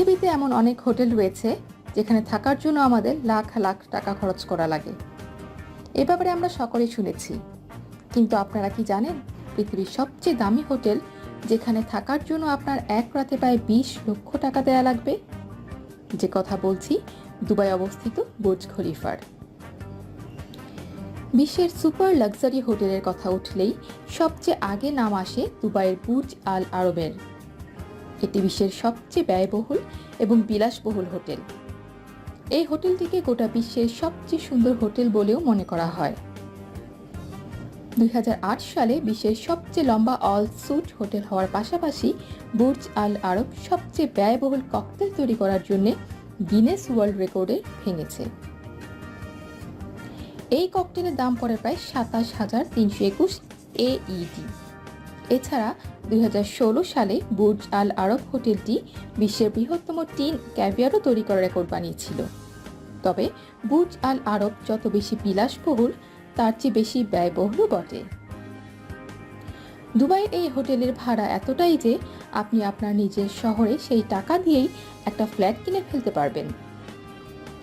পৃথিবীতে এমন অনেক হোটেল রয়েছে যেখানে থাকার জন্য আমাদের লাখ লাখ টাকা খরচ করা লাগে। এ ব্যাপারে আমরা সকলেই শুনেছি। কিন্তু আপনারা কি জানেন, পৃথিবীর সবচেয়ে দামি হোটেল যেখানে থাকার জন্য আপনার এক রাতে প্রায় বিশ লক্ষ টাকা দেয়া লাগবে? যে কথা বলছি, দুবাই অবস্থিত বুর্জ খলিফার। বিশ্বের সুপার লাক্সারি হোটেলের কথা উঠলেই সবচেয়ে আগে নাম আসে দুবাইয়ের বুর্জ আল আরবের। এটি বিশ্বের সবচেয়ে ব্যয়বহুল এবং বিলাসবহুল হোটেল। এই হোটেলটিকে গোটা বিশ্বের সবচেয়ে সুন্দর হোটেল বলেও মনে করা হয়। দুই সালে বিশ্বের সবচেয়ে লম্বা অল সুট হোটেল হওয়ার পাশাপাশি বুর্জ আল আরব সবচেয়ে ব্যয়বহুল ককটেল তৈরি করার জন্য গিনেস ওয়ার্ল্ড রেকর্ডে ভেঙেছে। এই ককটেলের দাম পড়ে প্রায় সাতাশ হাজার তিনশো একুশ এইডি এছাড়া দুই হাজার ষোলো সালে বুর্জ আল আরব হোটেলটি বিশ্বের বৃহত্তম টিন ক্যাভিয়ারও তৈরি করার রেকর্ড বানিয়েছিল। তবে বুর্জ আল আরব যত বেশি বিলাসবহুল, তার চেয়ে বেশি ব্যয়বহুলও বটে। দুবাইয়ের এই হোটেলের ভাড়া এতটাই যে আপনি আপনার নিজের শহরে সেই টাকা দিয়েই একটা ফ্ল্যাট কিনে ফেলতে পারবেন।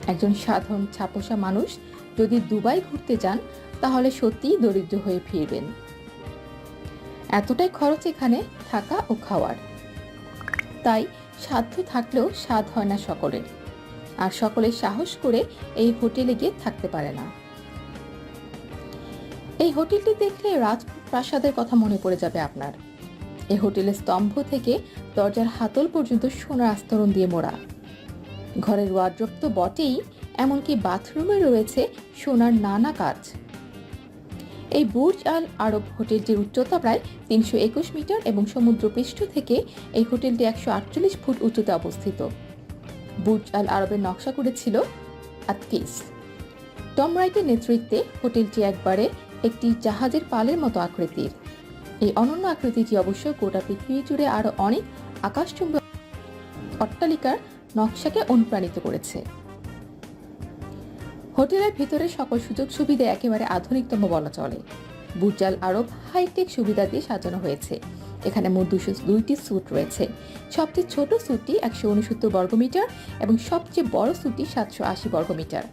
একজন সাধারণ ছাপোষা মানুষ যদি দুবাই ঘুরতে যান, তাহলে সত্যিই দরিদ্র হয়ে ফিরবেন। এতটাই খরচ এখানে থাকা ও খাওয়ার। তাই সাধ্য থাকলেও স্বাদ হয় না সকলের। আর সকলে সাহস করে এই হোটেলে গিয়ে থাকতে পারে না। এই হোটেলটি দেখলে রাজপ্রাসাদের কথা মনে পড়ে যাবে আপনার। এই হোটেলের স্তম্ভ থেকে দরজার হাতল পর্যন্ত সোনার আস্তরণ দিয়ে মোড়া। ঘরের ওয়ার্ড্রপ তো বটেই, এমনকি বাথরুমে রয়েছে সোনার নানা কাজ। এই বুর্জ আল আরব হোটেলটির উচ্চতা প্রায় তিনশো একুশ মিটার এবং সমুদ্রপৃষ্ঠ থেকে এই হোটেলটি একশো আটচল্লিশ ফুট উচ্চতে অবস্থিত। বুর্জ আল আরবের নকশা করেছিল আতকিস। টম রাইটের নেতৃত্বে হোটেলটি একবারে একটি জাহাজের পালের মতো আকৃতির। এই অনন্য আকৃতিটি অবশ্য গোটা পৃথিবী জুড়ে আরও অনেক আকাশচুম্বী অট্টালিকার নকশাকে অনুপ্রাণিত করেছে। হোটেলের ভিতরে সকল সুযোগ সুবিধা একেবারে আধুনিকতম বলা চলে। বুর্জাল আরব হাইটেক সুবিধা দিয়ে সাজানো হয়েছে। এখানে মোট দুশো দুইটি স্যুট রয়েছে। সবচেয়ে ছোট স্যুটটি একশো উনসত্তর বর্গমিটার এবং সবচেয়ে বড় স্যুটটি সাতশো আশি বর্গমিটার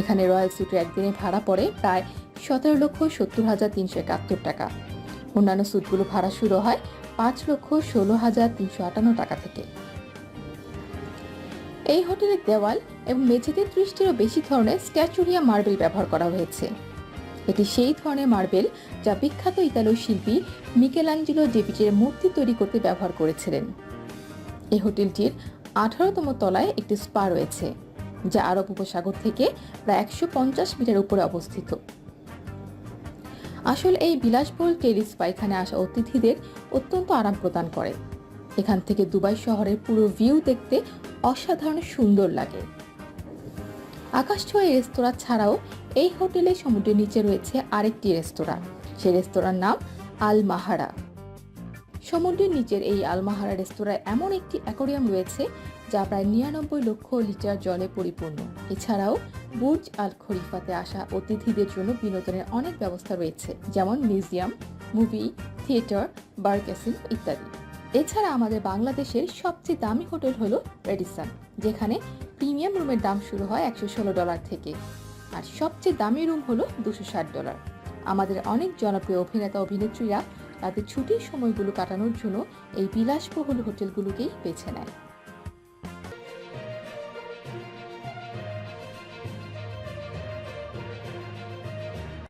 এখানে রয়্যাল স্যুটের একদিনে ভাড়া পড়ে প্রায় সতেরো লক্ষ সত্তর হাজার তিনশো একাত্তর টাকা। অন্যান্য স্যুটগুলো ভাড়া শুরু হয় পাঁচ লক্ষ ষোলো হাজার তিনশো আটান্ন টাকা থেকে। এই হোটেলের দেওয়াল এবং মেঝেতে ত্রিশটিরও বেশি ধরনের স্ট্যাচুরিয়া মার্বেল ব্যবহার করা হয়েছে। এটি সেই ধরনের মার্বেল যা বিখ্যাত ইতালীয় শিল্পী মিকেলাঞ্জিলো ডেভিডের মূর্তি তৈরি করতে ব্যবহার করেছিলেন। এই হোটেলটির আঠারোতম তলায় একটি স্পা রয়েছে, যা আরব উপসাগর থেকে প্রায় একশো পঞ্চাশ মিটার উপরে অবস্থিত। আসল এই বিলাসবহুল টেরিস পায়খানে আসা অতিথিদের অত্যন্ত আরাম প্রদান করে। এখান থেকে দুবাই শহরের পুরো ভিউ দেখতে অসাধারণ সুন্দর লাগে। আকাশছোঁয়া রেস্তোরাঁ ছাড়াও এই হোটেলে সমুদ্রের নিচে রয়েছে আরেকটি রেস্তোরাঁ। সেই রেস্তোরাঁর নাম আল মাহারা সমুদ্রের নিচের এই আলমাহারা রেস্তোরাঁয় এমন একটি অ্যাকোরিয়াম রয়েছে যা প্রায় নিরানব্বই লক্ষ লিটার জলে পরিপূর্ণ। এছাড়াও বুর্জ আল খরিফাতে আসা অতিথিদের জন্য বিনোদনের অনেক ব্যবস্থা রয়েছে, যেমন museum, movie, theatre, bar casino ইত্যাদি। এছাড়া আমাদের বাংলাদেশের সবচেয়ে দামি হোটেল হলো রেডিসন, যেখানে প্রিমিয়াম রুমের দাম শুরু হয় একশো ষোলো ডলার থেকে। আর সবচেয়ে দামি রুম হলো দুশো ষাট ডলার। আমাদের অনেক জনপ্রিয় অভিনেতা, অভিনেত্রীরা তাদের ছুটির সময়গুলো কাটানোর জন্য এই বিলাসবহুল হোটেলগুলোকেই বেছে নেয়।